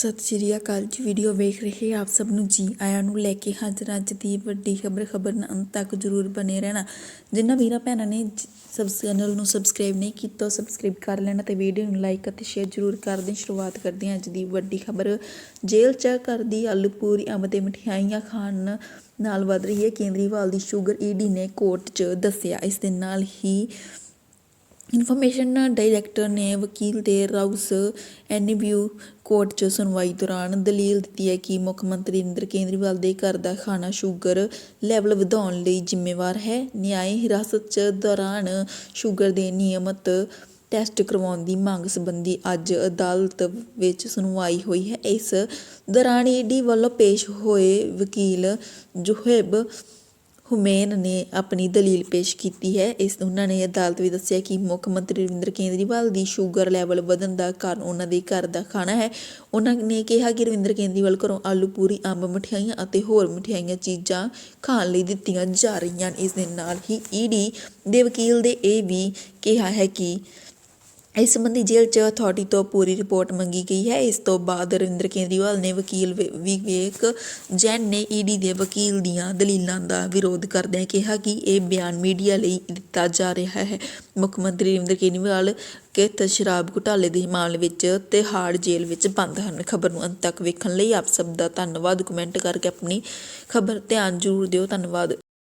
ਸਤਿ ਸ਼੍ਰੀ ਅਕਾਲ ਜੀ। ਵੀਡੀਓ ਵੇਖ ਰਹੇ ਆਪ ਸਭ ਨੂੰ ਜੀ ਆਇਆਂ ਨੂੰ ਲੈ ਕੇ ਹਾਜ਼ਰ ਅੱਜ ਦੀ ਵੱਡੀ ਖਬਰ ਖਬਰ ਨਾਲ ਅੰਤ ਤੱਕ ਜਰੂਰ ਬਨੇ ਰਹਿਣਾ। ਜਿਨ੍ਹਾਂ ਵੀਰਾਂ ਭੈਣਾਂ ਨੇ ਸਬ ਚੈਨਲ ਨੂੰ ਸਬਸਕ੍ਰਾਈਬ ਨਹੀਂ ਕੀਤਾ ਸਬਸਕ੍ਰਾਈਬ ਕਰ ਲੈਣਾ ਤੇ ਵੀਡੀਓ ਨੂੰ ਲਾਈਕ ਅਤੇ ਸ਼ੇਅਰ ਜਰੂਰ ਕਰ ਦੇਣ। ਸ਼ੁਰੂਆਤ ਕਰਦੇ ਹਾਂ ਅੱਜ ਦੀ ਵੱਡੀ ਖਬਰ। ਜੇਲ੍ਹ ਚ ਕਰਦੀ ਆਲੂ ਪੂਰੀ ਅੰਬ ਤੇ ਮਠਿਆਈਆਂ ਖਾਣ ਨਾਲ ਵੱਧ ਰਹੀ ਹੈ। ਕੇਂਦਰੀਵਾਲ ਦੀ ਸ਼ੂਗਰ ਈਡੀ ਨੇ ਕੋਰਟ 'ਚ ਦੱਸਿਆ। ਇਸ ਦੇ ਨਾਲ ਹੀ ਇਨਫੋਰਮੇਸ਼ਨ ਡਾਇਰੈਕਟਰ ਨੇ ਵਕੀਲ ਦੇ ਰਾਉਸ ਐਨਬੀਯੂ ਕੋਰਟ 'ਚ ਸੁਣਵਾਈ ਦੌਰਾਨ ਦਲੀਲ ਦਿੱਤੀ ਹੈ ਕਿ ਮੁੱਖ ਮੰਤਰੀ ਨਰਿੰਦਰ ਕੇਜਰੀਵਾਲ ਦੇ ਘਰ ਦਾ ਖਾਣਾ ਸ਼ੂਗਰ ਲੈਵਲ ਵਧਾਉਣ ਲਈ ਜ਼ਿੰਮੇਵਾਰ ਹੈ। ਨਿਆਇ ਹਿਰਾਸਤ 'ਚ ਦੌਰਾਨ ਸ਼ੂਗਰ ਦੇ ਨਿਯਮਤ ਟੈਸਟ ਕਰਵਾਉਣ ਦੀ ਮੰਗ ਸੰਬੰਧੀ ਅੱਜ ਅਦਾਲਤ ਵਿੱਚ ਸੁਣਵਾਈ ਹੋਈ ਹੈ। ਇਸ ਦੌਰਾਨ ਈਡੀ ਵੱਲੋਂ ਪੇਸ਼ ਹੋਏ ਵਕੀਲ ਜੁਹੇਬ ਹੁਮੈਨ ਨੇ ਆਪਣੀ ਦਲੀਲ ਪੇਸ਼ ਕੀਤੀ ਹੈ। ਇਸ ਉਹਨਾਂ ਨੇ ਅਦਾਲਤ ਵਿੱਚ ਦੱਸਿਆ ਕਿ ਮੁੱਖ ਮੰਤਰੀ ਰਵਿੰਦਰ ਕੇਜਰੀਵਾਲ ਦੀ ਸ਼ੂਗਰ ਲੈਵਲ ਵਧਣ ਦਾ ਕਾਰਨ ਉਹਨਾਂ ਦੇ ਘਰ ਦਾ ਖਾਣਾ ਹੈ। ਉਹਨਾਂ ਨੇ ਕਿਹਾ ਕਿ ਰਵਿੰਦਰ ਕੇਜਰੀਵਾਲ ਘਰੋਂ ਆਲੂ ਪੂਰੀ, ਅੰਬ ਮਠਿਆਈਆਂ ਅਤੇ ਹੋਰ ਮਠਿਆਈਆਂ ਚੀਜ਼ਾਂ ਖਾਣ ਲਈ ਦਿੱਤੀਆਂ ਜਾ ਰਹੀਆਂ ਹਨ ਇਸ ਦੇ ਨਾਲ ਹੀ ਈਡੀ ਦੇ ਵਕੀਲ ਦੇ ਇਹ ਵੀ ਕਿਹਾ ਹੈ ਕਿ ਇਸ ਸੰਬੰਧੀ ਜੇਲ੍ਹ 'ਚ ਅਥਾਰਟੀ ਤੋਂ ਪੂਰੀ ਰਿਪੋਰਟ ਮੰਗੀ ਗਈ ਹੈ। ਇਸ ਤੋਂ ਬਾਅਦ ਰਵਿੰਦਰ ਕੇਜਰੀਵਾਲ ਨੇ ਵਕੀਲ ਵਿ- ਵਿਵੇਕ ਜੈਨ ਨੇ ਈਡੀ ਦੇ ਵਕੀਲ ਦੀਆਂ ਦਲੀਲਾਂ ਦਾ ਵਿਰੋਧ ਕਰਦਿਆਂ ਕਿਹਾ ਕਿ ਇਹ ਬਿਆਨ ਮੀਡੀਆ ਲਈ ਦਿੱਤਾ ਜਾ ਰਿਹਾ ਹੈ। ਮੁੱਖ ਮੰਤਰੀ ਰਵਿੰਦਰ ਕੇਜਰੀਵਾਲ ਕਿਤ ਸ਼ਰਾਬ ਘੁਟਾਲੇ ਦੇ ਮਾਮਲੇ ਵਿੱਚ ਤਿਹਾੜ ਜੇਲ੍ਹ ਵਿੱਚ ਬੰਦ ਹਨ। ਖਬਰ ਨੂੰ ਅੰਤ ਤੱਕ ਵੇਖਣ ਲਈ ਆਪ ਸਭ ਦਾ ਧੰਨਵਾਦ। ਕਮੈਂਟ ਕਰਕੇ ਆਪਣੀ ਖਬਰ ਧਿਆਨ ਜ਼ਰੂਰ ਦਿਓ। ਧੰਨਵਾਦ।